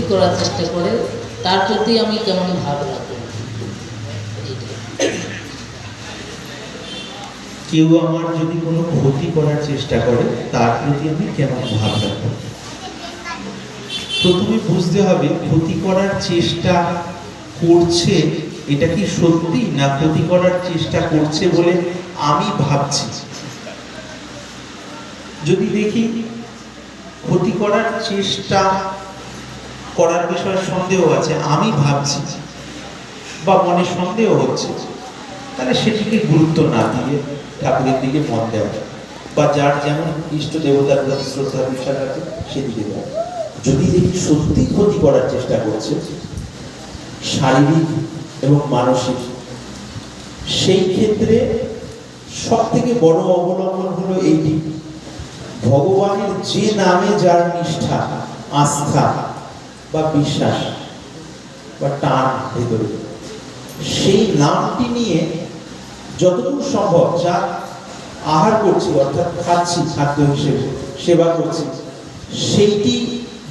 ক্ষতি করার চেষ্টা করে, তার প্রতি আমি কেমন ভাব কেউ আমার যদি কোনো ক্ষতি করার চেষ্টা করে, তার প্রতি আমি কেমন ভাব রাখব প্রথমে বুঝতে হবে, ক্ষতি করার চেষ্টা করছে, এটা কি সত্যি না ক্ষতি করার চেষ্টা করছে বলে আমি ভাবছি? যদি দেখি ক্ষতি করার চেষ্টা করার বিষয়ে সন্দেহ আছে, আমি ভাবছি বা মনে সন্দেহ হচ্ছে, তাহলে সেটিকে গুরুত্ব না দিয়ে ঠাকুরের দিকে মন দেওয়া বা যার যেমন ইষ্ট দেবতার প্রতি শ্রদ্ধা, বিশ্বাস আছে, সেদিকে দেওয়া যদি দেখি সত্যি ক্ষতি করার চেষ্টা করছে, শারীরিক এবং মানসিক, সেই ক্ষেত্রে সব থেকে বড় অবলম্বন হলো এইটি। ভগবানের যে নামে যার নিষ্ঠা, আস্থা বা বিশ্বাস বা টান ভেতরে। সেই নামটি নিয়ে যতটুকু সম্ভব যা আহার করছি, অর্থাৎ খাচ্ছি, খাদ্য হিসেবে, সেবা করছি, সেইটি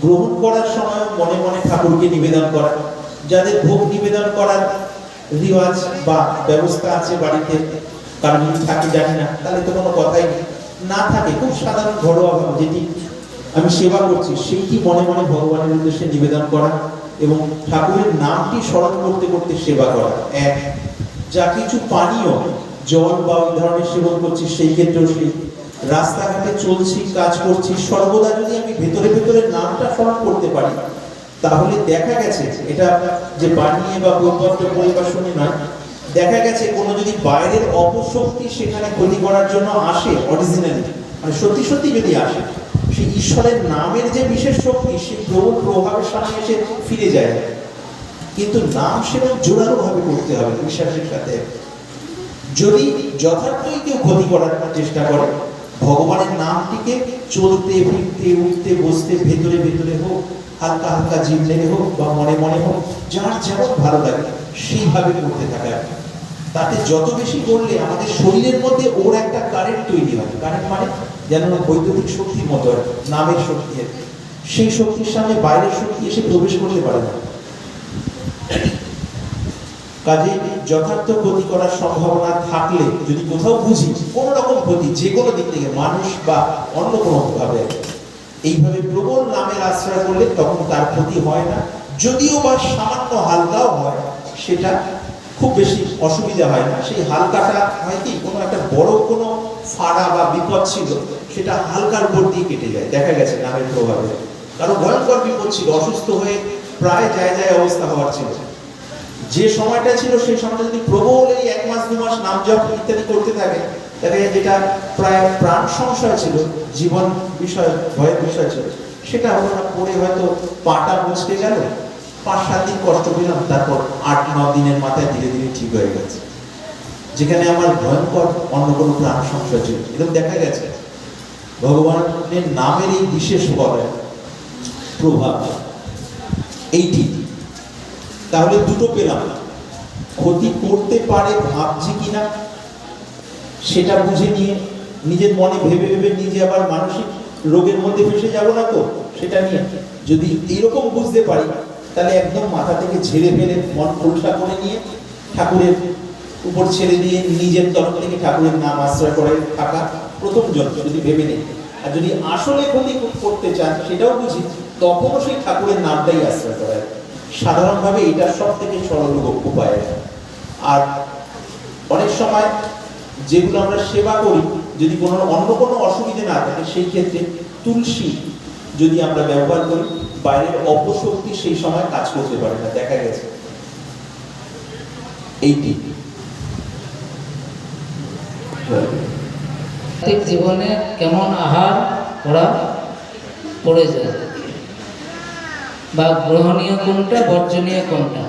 গ্রহণ করার সময় মনে মনে ঠাকুরকে নিবেদন করা। যাদের ভোগ নিবেদন করার রিওয়াজ বা ব্যবস্থা আছে বাড়িতে, কারণ যদি থাকে, জানি না, তাহলে তো কোনো কথাই না থাকে, খুব সাধারণ ঘরোয়া ভাবে যেটি আমি সেবা করছি। সেইটি মনে মনে ভগবানের উদ্দেশ্যে নিবেদন করা এবং ঠাকুরের নামটি স্মরণ করতে করতে সেবা করা। এক, যা কিছু পানীয়, জল বা ওই ধরনের সেবন করছি, সেই ক্ষেত্রেও সেই রাস্তাঘাটে চলছি, কাজ করছি, সর্বদা যদি আমি ভেতরে ভেতরে নামটা স্মরণ করতে পারি, তাহলে দেখা গেছে, এটা যে বানিয়ে বা বইপত্র বই বা শুনে নয়, দেখা গেছে কোনো যদি বাইরের অপশক্তি সেখানে ক্ষতি করার জন্য আসে অরিজিনালি মানে সত্যি সত্যি যদি আসে সেই ঈশ্বরের নামের যে বিশেষ শক্তি সেই প্রবল প্রভাবের সামনে এসে ফিরে যায়। কিন্তু নাম সেরকম জোরালো ভাবে করতে হবে বিশ্বাসের সাথে। যদি যথার্থই কেউ ক্ষতি করার চেষ্টা করে, ভগবানের নামটিকে চলতে, ফিরতে, উঠতে, বসতে, ভেতরে ভেতরে হোক, হালকা হালকা জিম লেগে হোক বা মনে মনে হোক, যার যেমন ভালো লাগে, সেইভাবে করতে থাকা। তাতে যত বেশি করলে আমাদের শরীরের মধ্যে ওর একটা কারেন্ট তৈরি হয়। কারেন্ট মানে যেন বৈদ্যুতিক শক্তির মতো নামের শক্তি সেই শক্তির সামনে বাইরের শক্তি এসে প্রবেশ করতে পারে না। কাজে যথার্থ ক্ষতি করার সম্ভাবনা থাকলে যদি কোথাও বুঝি কোনো রকম ক্ষতি, যে কোনো দিক থেকে, মানুষ বা অন্য কোনো ভাবে, এইভাবে প্রবল নামের আশ্রয় করলে তখন তার ক্ষতি হয় না। যদিও বা সামান্য হালকাও হয়, সেটা খুব বেশি অসুবিধা হয়। না সেই হালকাটা হয় কি, কোনো একটা বড় কোনো ফাড়া বা বিপদ ছিল, সেটা হালকার উপর দিয়ে কেটে যায়। দেখা গেছে নামের প্রভাবে। কারণ ভয়ঙ্কর বিপদ ছিল, অসুস্থ হয়ে প্রায় যায় যায় অবস্থা হওয়ার ছিল। যে সময়টা ছিল, সেই সময়টা যদি প্রবল এই এক মাস, দু মাস নাম জপ ইত্যাদি করতে থাকে যায় যেটা প্রায় প্রাণ সংশয় ছিল, জীবন বিষয় ভয়ের বিষয় ছিল, সেটা না পরে হয়তো পাটা মুচকে গেল পাঁচ, সাত দিন কষ্ট পেলাম তারপর আট, ন দিনের মাথায় ধীরে ধীরে ঠিক হয়ে গেছে। যেখানে আমার ভয়ঙ্কর অন্য কোনো প্রাণ সংশয় ছিল। এরকম দেখা গেছে। ভগবানের নামের এই বিশেষ বলে প্রভাব। এইটি। তাহলে দুটো পেলাম ক্ষতি করতে পারে, ভাবছি কিনা, সেটা বুঝে নিয়ে নিজের মনে ভেবে ভেবে নিজে আবার মানসিক রোগের মধ্যে ফেসে যাব না তো? সেটা নিয়ে যদি এইরকম বুঝতে পারি তাহলে একদম মাথা থেকে ঝেড়ে ফেলে মন খোলসা করে নিয়ে ঠাকুরের উপর ছেড়ে দিয়ে নিজের তরফ থেকে ঠাকুরের নাম আশ্রয় করে থাকা প্রথম জন্য যদি ভেবে নেই। আর যদি আসলে ক্ষতি করতে চান, সেটাও বুঝি, তখনও সেই ঠাকুরের নামটাই আশ্রয় করা সাধারণভাবে এটা সব থেকে সরল উপায়। আর অনেক সময় যেগুলো আমরা সেবা করি, যদি কোনো অন্য কোনো অসুবিধে না থাকে, সেই ক্ষেত্রে তুলসী যদি আমরা ব্যবহার করি বাইরের অপশক্তি সেই সময় কাজ করতে পারে না দেখা গেছে। এইটি। জীবনে কেমন আহার করা প্রয়োজন বা গ্রহণীয় কোনটা বর্জনীয় কোনটা?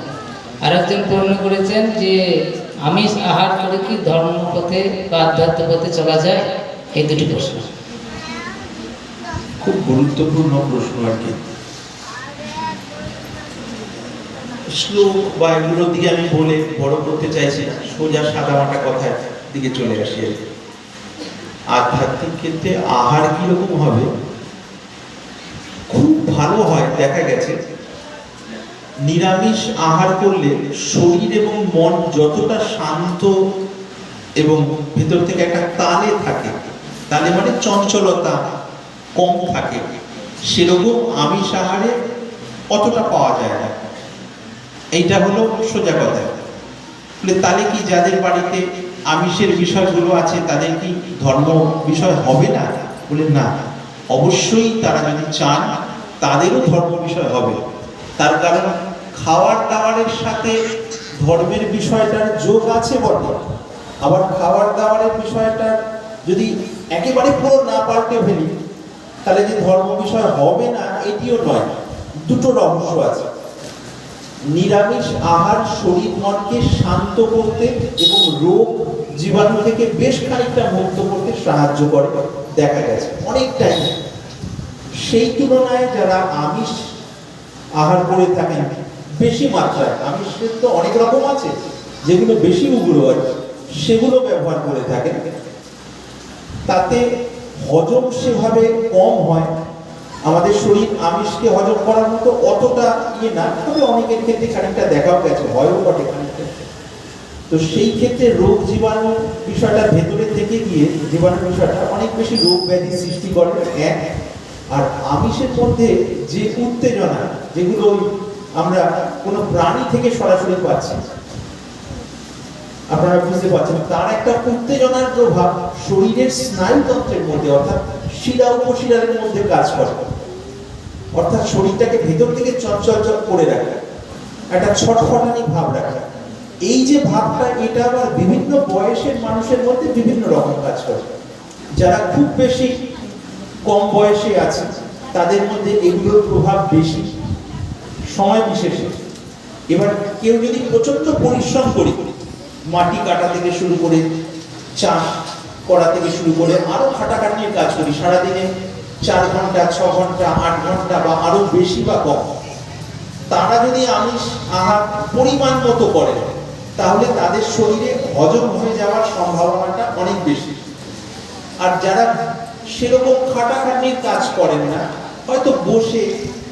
আর একজন প্রশ্ন করেছেন যে আমিষ আহার করে কি ধর্মপথে বা আধ্যাত্ম পথে চলা যায়? এই দুটি প্রশ্ন। খুব গুরুত্বপূর্ণ প্রশ্ন আর কি। শ্লোক বা এগুলোর দিকে আমি বলে বড় করতে চাইছি না। সোজা সাদামাটা কথার দিকে চলে আসি আর। আধ্যাত্মিক ক্ষেত্রে আহার কীরকম হবে? খুব ভালো হয়, দেখা গেছে। নিরামিষ আহার করলে শরীর এবং মন যতটা শান্ত এবং ভেতর থেকে একটা তালে থাকে, তালে মানে চঞ্চলতা কম থাকে, সেরকম আমিষ আহারে অতটা পাওয়া যায় না। এইটা হলো সোজা কথা। তাহলে কি যাদের বাড়িতে আমিষের বিষয়গুলো আছে, তাদের কি ধর্ম বিষয় হবে না? বলে, না। অবশ্যই তারা যদি চান, তাদেরও ধর্ম বিষয় হবে। তার কারণ, খাওয়ার দাওয়ারের সাথে ধর্মের বিষয়টার যোগ আছে বটে। আবার খাওয়ার দাওয়ারের বিষয়টা যদি একেবারে পুরো না পাল্টে ফেলি, তাহলে যে ধর্ম বিষয় হবে না, এটিও নয়। দুটো রহস্য আছে। নিরামিষ আহার শরীর মনকে শান্ত করতে এবং রোগ জীবাণু থেকে বেশ খানিকটা মুক্ত করতে সাহায্য করে। দেখা গেছে অনেকটাই সেই তুলনায় যারা আমিষ আহার করে থাকেন, বেশি মাত্রায়, আমিষের তো অনেক রকম আছে, যেগুলো বেশি উগ্র হয়, সেগুলো ব্যবহার করে থাকেন। তাতে হজম সেভাবে কম হয় আমাদের শরীর আমিষকে হজম করার মতো অতটা ইয়ে না, তবে অনেকের ক্ষেত্রে খানিকটা দেখাও গেছে হয়ও বটে খানিকটা। তো সেই ক্ষেত্রে রোগ জীবাণু বিষয়টা ভেতরে থেকে গিয়ে জীবাণু বিষয়টা অনেক বেশি রোগ ব্যাধি সৃষ্টি করে, এক। আর আমিষের মধ্যে যে উত্তেজনা, যেগুলো আমরা কোনো প্রাণী থেকে সরাসরি পাচ্ছি, আপনারা বুঝতে পারছেন, তার একটা উত্তেজনার প্রভাব শরীরের স্নায়ুতন্ত্রের মধ্যে, অর্থাৎ শিরা উপশিরার মধ্যে কাজ করে। অর্থাৎ শরীরটাকে ভেতর থেকে চঞ্চল করে রাখা। একটা ছটফটানি ভাব রাখা। এই যে ভাবটা, এটা আবার বিভিন্ন বয়সের মানুষের মধ্যে বিভিন্ন রকম কাজ করে। যারা খুব বেশি কম বয়সে আছে, তাদের মধ্যে এগুলোর প্রভাব বেশি। সময় বিশেষে। এবার কেউ যদি প্রচণ্ড পরিশ্রম করি, মাটি কাটা থেকে শুরু করে, চাষ করা থেকে শুরু করে, আরও খাটাখাটনির কাজ করি, সারাদিনে চার ঘণ্টা, ছ ঘণ্টা, আট ঘণ্টা বা আরও বেশি বা কম। তারা যদি আমিষ আহার পরিমাণ মতো করে, তাহলে তাদের শরীরে হজম হয়ে যাওয়ার সম্ভাবনাটা অনেক বেশি। আর যারা সেরকম খাটাখাটনির কাজ করেন না, হয়তো বসে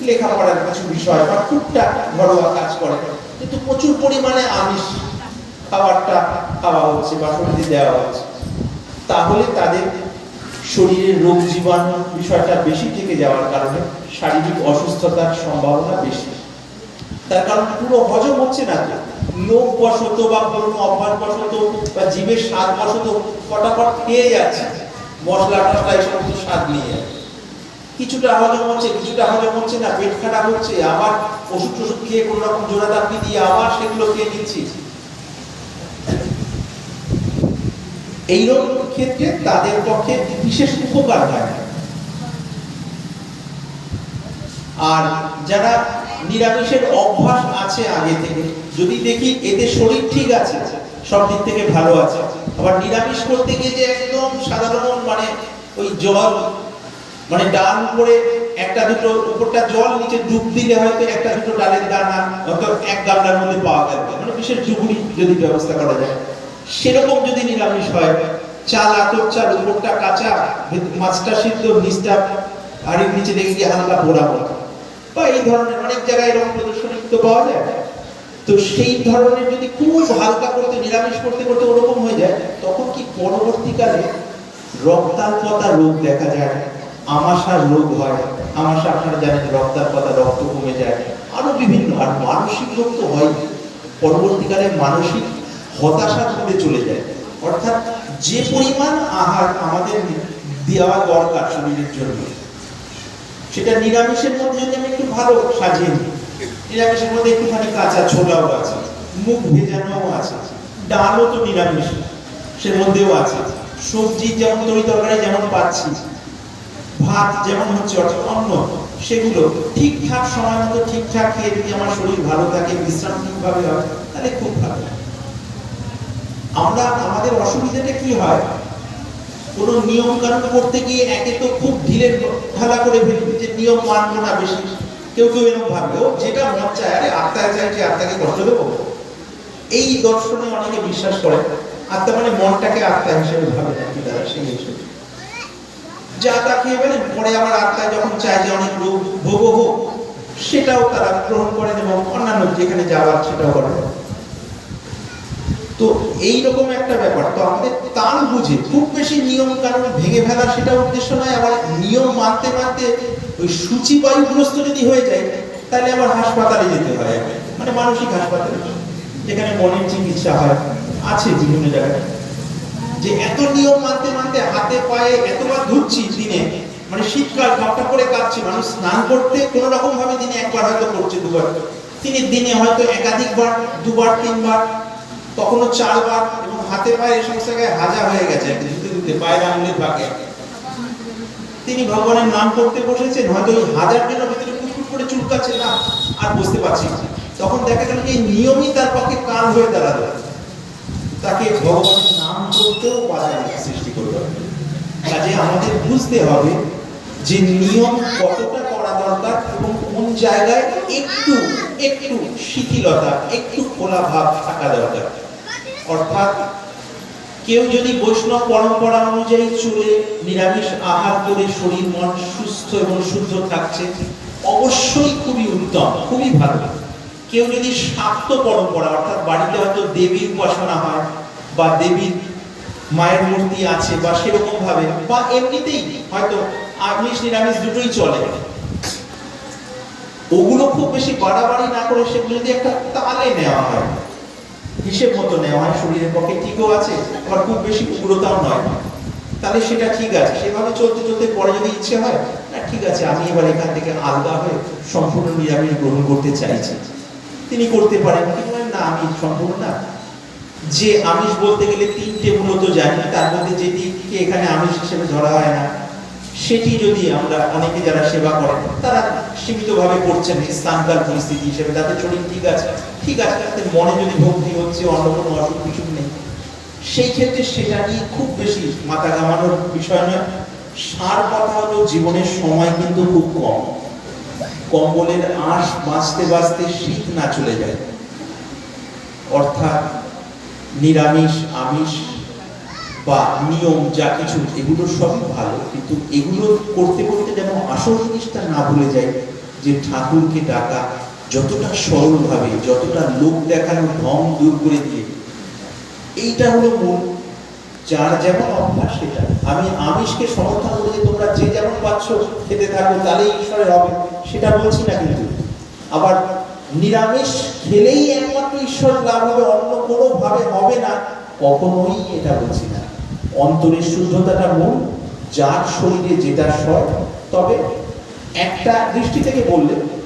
লেখাপড়ার কিছু বিষয় বা টুকটাক ঘরোয়া কাজ করেন, কিন্তু প্রচুর পরিমাণে আমিষ খাবারটা খাওয়া হচ্ছে বা শরীরে দেওয়া হচ্ছে, তাহলে তাদের শরীরের রোগ জীবাণু বিষয়টা বেশি থেকে যাওয়ার কারণে শারীরিক অসুস্থতার সম্ভাবনা বেশি। তার কারণ পুরো হজম হচ্ছে না তো। লোক বশত বা কোনো অভ্যাস বশত বা জীবের স্বাদ বশত ফটাফট খেয়ে যাচ্ছে। মশলা টসলা এই সমস্ত স্বাদ নিয়ে কিছুটা হজম হচ্ছে, কিছুটা হজম হচ্ছে না পেট খারাপ হচ্ছে, আবার ওষুধ টষুধ খেয়ে কোনো রকম জোড়া দিয়ে আবার সেগুলো খেয়ে নিচ্ছি। এইরকম ক্ষেত্রে তাদের পক্ষে বিশেষ উপকার হয়। আর যারা নিরামিষের অভ্যাস আছে আগে থেকে, যদি দেখি এতে শরীর ঠিক আছে, সব দিক থেকে ভালো আছে, আবার নিরামিষ করতে গিয়ে যে একদম সাধারণ মানে ওই জল মানে ডাল উপরে একটা দুটো, উপরটা জল, নিচে ডুব দিলে হয়তো একটা দুটো ডালের দানা হয়তো এক গামলার মধ্যে পাওয়া গেল মানে বিশেষ ডুবুরি যদি ব্যবস্থা করা যায়। সেরকম যদি নিরামিষ হয়, চাল আতর চাল, উপরটা কাঁচা মাছটা সিদ্ধ, নিচটা হাড়ির নিচে দেখে গিয়ে হালকা পোড়া বা এই ধরনের অনেক জায়গায় এরকম প্রদর্শনী তো পাওয়া যায়। তো সেই ধরনের যদি খুব হালকা করতে, নিরামিষ করতে করতে ওরকম হয়ে যায়, তখন কি পরবর্তীকালে রক্তাল্পতা রোগ দেখা যায়? আমাশার রোগ হয়। আমাশা আপনারা জানেন রক্তাল্পতা রক্ত কমে যায়। আরও বিভিন্ন, আর মানসিক রোগ তো হয় পরবর্তীকালে মানসিক হতাশার মধ্যে চলে যায়। অর্থাৎ যে পরিমাণ আহার আমাদের দেওয়া দরকার শরীরের জন্য, সেটা নিরামিষের মধ্যে যদি আমি একটু ভালো সাজিয়ে নিই, নিরামিষের মধ্যে একটুখানি কাঁচা ছোলাও আছে মুখ ভেজানোও আছে, ডালও তো নিরামিষ, সে মধ্যেও আছে। সবজি যেমন তরি তরকারি যেমন পাচ্ছি, ভাত যেমন হচ্ছে, অর্থাৎ অন্ন, সেগুলো ঠিকঠাক সময় মতো ঠিকঠাক খেয়ে যদি আমার শরীর ভালো থাকে, বিশ্রাম ঠিকভাবে হয় তাহলে খুব ভালো। আমরা আমাদের অসুবিধাটা কি হয়? কোনো নিয়ম কানুন করতে গিয়ে একে তো খুব ঢিলে ঢালা করে ফেলি যে নিয়ম মানবো না বেশি। কেউ কেউ এরকম ভাববে যেটা মন চায়, আরে আত্মায় চাইছে আত্মাকে কষ্ট দেবো? এই দর্শনে অনেকে বিশ্বাস করে। আত্মা মানে মনটাকে আত্মা হিসেবে ভাবে নাকি তারা সেই হিসেবে। যা তা খেয়ে ফেলেন পরে আমার আত্মায় যখন চায় যে অনেক রোগ ভোগ হোক, সেটাও তারা গ্রহণ করেন এবং অন্যান্য যেখানে যাওয়ার সেটাও করেন তো এইরকম একটা ব্যাপার। তো আমাদের তাল বুঝে, খুব বেশি নিয়ম কানুন ভেঙে ফেলা সেটা উদ্দেশ্য নয়, আবার নিয়ম মানতে মানতে ওই সূচি বায়ুগ্রস্ত যদি হয়ে যায়, তাহলে আবার হাসপাতালে যেতে হয়। মানে মানসিক হাসপাতালে, যেখানে মনের চিকিৎসা হয়, আছে বিভিন্ন জায়গায়। যে এত নিয়ম মানতে মানতে হাতে পায়ে এতবার ধুচ্ছি দিনে মানে শীতকাল ঝপটা করে কাটছে মানুষ স্নান করতে কোন রকম ভাবে দিনে একবার হয়তো করছে দুবার। তিনি দিনে হয়তো একাধিকবার, দুবার, তিনবার কখনো চারবার এবং হাতে পায়ে এই সমস্ত জায়গায় হাজা হয়ে গেছে ধুতে পায়ের আঙুলের ভাগে তিনি ভগবানের নাম করতে বসেছেন, হয়তো ওই হাজার জন্য ভিতরে কুটকুট করে চুলকাচ্ছে না, আর বুঝতে পারছি তখন দেখা গেল যে নিয়মই তার পক্ষে কাল হয়ে দাঁড়াল। তাকে ভগবানের নাম করতেও বাধা সৃষ্টি করবে কাজে আমাদের বুঝতে হবে যে নিয়ম কতটা করা দরকার এবং কোন জায়গায় একটু একটু শিথিলতা, একটু খোলা ভাব থাকা দরকার। অর্থাৎ কেউ যদি বৈষ্ণব পরম্পরা অনুযায়ী চলে নিরামিষ আহার করে শরীর মন সুস্থ এবং শুদ্ধ থাকছে, অবশ্যই খুবই উত্তম, খুবই ভালো। কেউ যদি শাক্ত পরম্পরা, অর্থাৎ বাড়িতে হয়তো দেবীর উপাসনা হয় বা দেবীর মায়ের মূর্তি আছে বা সেরকম ভাবে বা এমনিতেই হয়তো আমিষ, নিরামিষ দুটোই চলে। ওগুলো খুব বেশি বাড়াবাড়ি না করে সেগুলো যদি একটা তালে নেওয়া হয় হিসেব মতো নেওয়া হয়, শরীরের পক্ষে ঠিকও আছে, আবার খুব বেশি উগ্রতাও নয়। তাহলে সেটা ঠিক আছে, সেভাবে চলতে চলতে পরে যদি ইচ্ছে হয়, না, ঠিক আছে, আমি এবার এখান থেকে আলাদা হয়ে সম্পূর্ণ নিরামিষ গ্রহণ করতে চাইছি। তিনি করতে পারেন কিন্তু না, আমি সম্পূর্ণ না। যে আমিষ বলতে গেলে তিনটে মূলত জানি, তার মধ্যে যেটিকে এখানে আমিষ হিসেবে ধরা হয় না, সেটি যদি আমরা অনেকে যারা সেবা করেন, তারা সীমিতভাবে করছেন এই স্থানকাল পরিস্থিতি হিসেবে, তাদের শরীর ঠিক আছে। ঠিক আছে তাদের মনে যদি ভক্তি হচ্ছে অন্য কোনো অসুখ কিছু নেই। সেই ক্ষেত্রে সেটা নিয়ে খুব বেশি মাথা ঘামানোর বিষয় নয়। সার কথা হলো জীবনের সময় কিন্তু খুব কম। কম্বলের আঁশ বাঁচতে বাঁচতে শীত না চলে যায়। অর্থাৎ নিরামিষ, আমিষ বা নিয়ম, যা কিছু, এগুলো সবই ভালো। কিন্তু এগুলো করতে করতে যেন আসল জিনিসটা না ভুলে যায়, যে ঠাকুরকে ডাকা যতটা সরলভাবে, যতটা লোক দেখানো ঢং দূর করে দিয়ে এইটা হলো মূল। যার যেমন অভ্যাস সেটা। আমি আমিষকে সমর্থন করে তোমরা যে যেমন পাচ্ছ খেতে থাকো, তাহলেই ঈশ্বরের হবে, সেটা বলছি না কিন্তু। আবার নিরামিষ খেলেই একমাত্র ঈশ্বর লাভ হবে, অন্য কোনো ভাবে হবে না। কখনোই এটা বলছি না। অন্তরের শুদ্ধতাটা মূল, যার শরীরে যেটা সয় তবে একটা দৃষ্টি থেকে বললে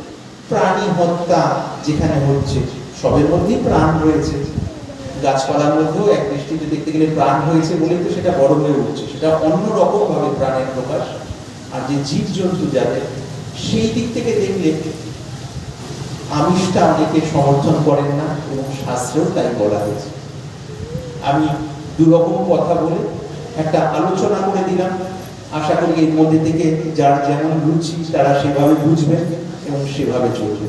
প্রাণী হত্যা যেখানে হচ্ছে, সবের মধ্যেই প্রাণ রয়েছে। গাছপালার মধ্যেও এক দৃষ্টিতে দেখতে গেলে প্রাণ হয়েছে বলেই তো সেটা বড় হয়ে উঠছে। সেটা অন্য রকম ভাবে প্রাণের প্রকাশ। আর যে জীব জন্তু যাদের, সেই দিক থেকে দেখলে আমিষটা অনেকে সমর্থন করেন না এবং শাস্ত্রেও তাই বলা হয়েছে। আমি দুরকম কথা বলে একটা আলোচনা করে দিলাম। আশা করি এর মধ্যে থেকে যার যেমন রুচি তারা সেভাবে বুঝবেন এবং সেভাবে চলবে।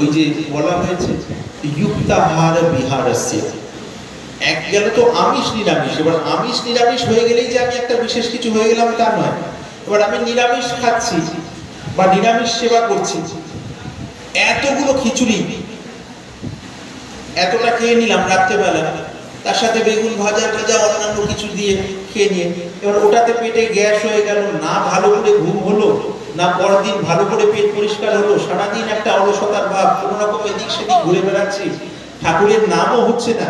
ওই যে বলা হয়েছে যুক্তাহার বিহারস্য। এক গেল তো আমিষ নিরামিষ। এবার আমিষ নিরামিষ হয়ে গেলেই যে আমি একটা বিশেষ কিছু হয়ে গেলাম তা নয়। এবার আমি নিরামিষ খাচ্ছি বা নিরামিষ সেবা করছি। এতগুলো খিচুড়ি, এতটা খেয়ে নিলাম রাত্রেবেলা। তার সাথে বেগুন ভাজা ভাজা, অন্যান্য কিছু দিয়ে খেয়ে নিয়ে, এবার ওটাতে পেটে গ্যাস হয়ে গেল, না ভালো করে ঘুম হলো, না পরদিন ভালো করে পেট পরিষ্কার হলো, সারাদিন একটা অলসতার ভাব, কোনো রকম এদিক সেদিক ঘুরে বেড়াচ্ছি, ঠাকুরের নামও হচ্ছে না।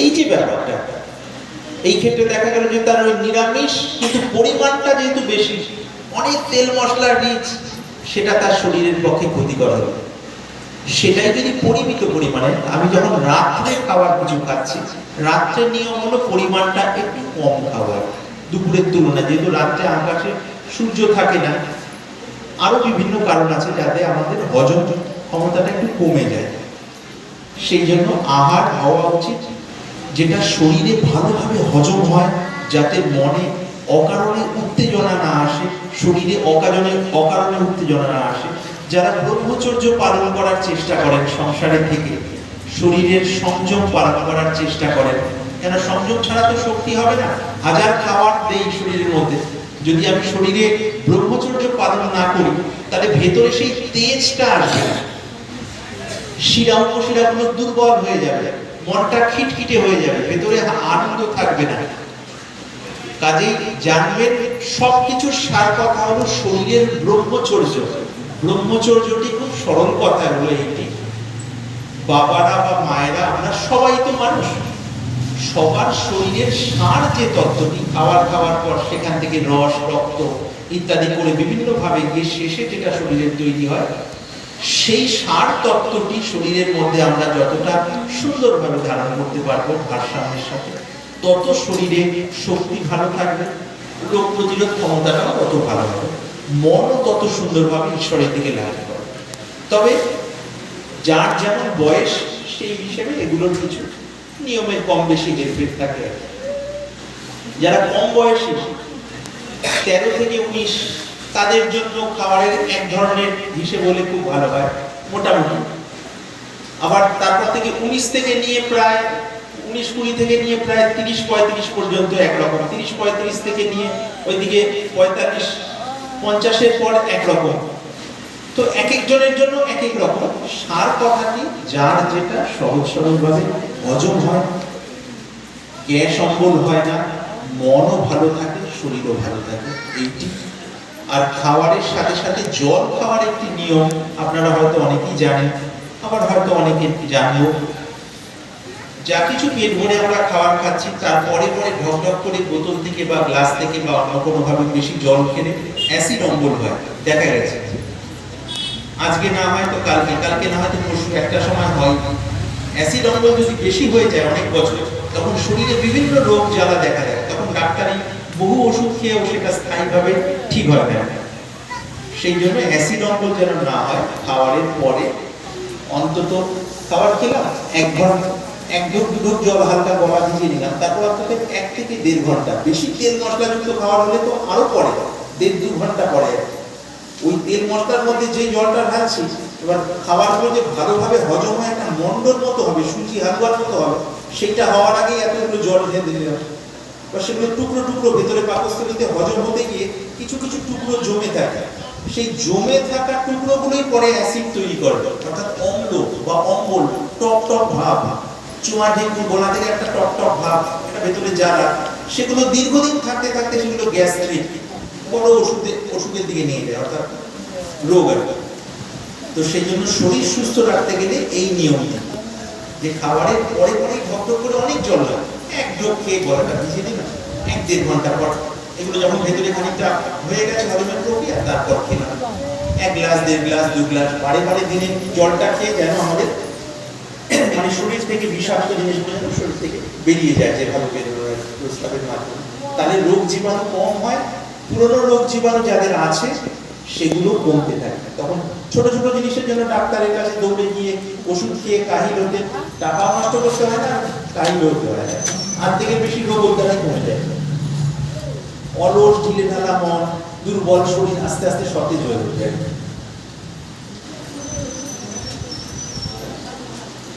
এই যে ব্যাপারটা, এই ক্ষেত্রে দেখা গেল যে তার ওই নিরামিষ, কিন্তু পরিমাণটা যেহেতু বেশি, অনেক তেল মশলা, রিচ সেটা তার শরীরের পক্ষে ক্ষতিকর হবে। সেটাই যদি পরিমিত পরিমাণে, আমি যখন রাত্রে খাবার কিছু খাচ্ছি, রাত্রের নিয়ম হলো পরিমাণটা একটু কম খাবার দুপুরের তুলনায় যেহেতু রাত্রে আকাশে সূর্য থাকে না, আরও বিভিন্ন কারণ আছে যাতে আমাদের হজম ক্ষমতাটা একটু কমে যায়। সেই জন্য আহার হওয়া উচিত, যেটা শরীরে ভালোভাবে হজম হয়, যাতে মনে অকারণে উত্তেজনা না আসে, শরীরে অকারণে অকারণে উত্তেজনা না আসে। যারা ব্রহ্মচর্য পালন করার চেষ্টা করেন সংসারে থেকে, শরীরের সংযম পালন করার চেষ্টা করেন, কেন সংযম ছাড়া তো শক্তি হবে না? হাজার খাবার দেই শরীরের মধ্যে। যদি আমি শরীরে ব্রহ্মচর্য পালন না করি, তাহলে ভেতরে সেই তেজটা আসবে না। শিরা উপশিরাগুলো দুর্বল হয়ে যাবে, মনটা খিটখিটে হয়ে যাবে, ভেতরে আনন্দ থাকবে না। কাজেই জানবেন সবকিছুর সার কথা হলো শরীরের ব্রহ্মচর্য। ব্রহ্মচর্যটি খুব সরল কথা হলো এটি বাবারা বা মায়েরা, আমরা সবাই তো মানুষ। সবার শরীরের সার যে তত্ত্বটি, খাবার খাওয়ার পর সেখান থেকে রস, রক্ত ইত্যাদি করে বিভিন্ন ভাবে গিয়ে শেষে যেটা শরীরের তৈরি হয়, সেই সার তত্ত্বটি শরীরের মধ্যে আমরা যতটা সুন্দরভাবে ধারণ করতে পারব ভারসাম্যের সাথে। তত শরীরে শক্তি ভালো থাকবে, রোগ প্রতিরোধ ক্ষমতাটাও তত ভালো হবে। মনও তত সুন্দরভাবে ঈশ্বরের দিকে লাভ করবে তবে যার যেমন বয়স, সেই হিসেবে এগুলোর কিছু নিয়মের কম বেশি হেরফের থাকে। যারা কম বয়সী, তেরো থেকে উনিশ, তাদের জন্য খাবারের এক ধরনের হিসেব হলে খুব ভালো হয়, মোটামুটি। আবার তারপর থেকে উনিশ থেকে নিয়ে প্রায় উনিশ কুড়ি থেকে নিয়ে প্রায় তিরিশ পঁয়ত্রিশ পর্যন্ত একরকম। তিরিশ পঁয়ত্রিশ থেকে নিয়ে ওইদিকে পঁয়তাল্লিশ, পঞ্চাশের পর একরকম। তো এক একজনের জন্য এক এক রকম। সার কথাটি যার যেটা সহজ সরলভাবে হজম হয়, গ্যাস অম্বল হয় না, মনও ভালো থাকে, শরীরও ভালো থাকে, এইটি। আর খাবারের সাথে সাথে জল খাওয়ার একটি নিয়ম, আপনারা হয়তো অনেকেই জানেন, আবার হয়তো অনেকে জানেও যা কিছু পেট ভরে আমরা খাবার খাচ্ছি তারপরে পরে ঢক ঢক করে বোতল থেকে বা গ্লাস থেকে বা অন্য কোনোভাবে বেশি জল খেলে অ্যাসিড অম্বল হয়। দেখা গেছে। আজকে না হয় তো কালকে কালকে না হয় তো পরশু, একটা সময় হয়। অ্যাসিড অম্বল যদি বেশি হয়ে যায় অনেক বছর, তখন শরীরে বিভিন্ন রোগ জ্বালা দেখা দেয়। তখন ডাক্তারি বহু ওষুধ খেয়েও সেটা স্থায়ীভাবে ঠিক হয় না। সেই জন্য অ্যাসিড অম্বল যেন না হয়, খাবারের পরে অন্তত খাবার খেলাম এক ঘণ্টা এক ঢোক দু জল হালকা গলা ভিজিয়ে নিলাম তারপর অন্তত এক থেকে দেড় ঘণ্টা বেশি তেল মশলাযুক্ত খাবার হলে তো আরও পরে, দেড় দু ঘণ্টা পরে। ওই তেল মশলার মধ্যে যে জলটা ঢালছি, এবার খাবারগুলো যে ভালোভাবে হজম হয় একটা মন্ডল মতো হবে, সুজি হালুয়ার মতো হবে সেইটা হওয়ার আগেই এতগুলো জল ঢেলে দিলাম এবার সেগুলো টুকরো টুকরো ভেতরে পাকস্থলিতে হজম হতে গিয়ে কিছু কিছু টুকরো জমে থাকে। সেই জমে থাকা টুকরোগুলোই পরে অ্যাসিড তৈরি করবে, অর্থাৎ অম্ল বা অম্বল, টক টক ভাব। চুমা ঢেকুর গোলা থেকে একটা টক টক ভাব এটা ভেতরে জ্বালা, সেগুলো দীর্ঘদিন থাকতে থাকতে সেগুলো গ্যাস্ট্রিক বড় ওষুধে ওষুধের দিকে নিয়ে যায়, অর্থাৎ রোগ আর তো সেই জন্য শরীর সুস্থ রাখতে গেলে এই নিয়মটা, যে খাবারের পরে পরে ঢক করে অনেক জল হয় এক ঢোক খেয়ে গলাটা ভিজিয়ে দিলাম এক দেড় ঘণ্টা পর এগুলো যখন ভেতরে খানিকটা হয়ে গেছে হজমের প্রক্রিয়া তারপর খেলাম। এক গ্লাস, দেড় গ্লাস, দু গ্লাস, বারে বারে দিনে জলটা খেয়ে যেন আমাদের মানে শরীর থেকে বিষাক্ত জিনিসগুলো শরীর থেকে বেরিয়ে যায় যেভাবে বেরোয় প্রস্রাবের মাধ্যমে। তাহলে রোগ জীবাণু কম হয়, পুরনো রোগ জীবাণু যাদের আছে, সেগুলো কমতে থাকে। তখন ছোট ছোট জিনিসের জন্য ডাক্তারের কাছে দৌড়ে গিয়ে ওষুধ খেয়ে কাহিল হতে টাকা নষ্ট করতে হয় না, কাহিল হতে হয়। না আর থেকে বেশি রোগ ওর দ্বারাই কমে যায়। অলস, ঢিলে ঢালা মন, দুর্বল শরীর আস্তে আস্তে সতেজ হয়ে উঠবে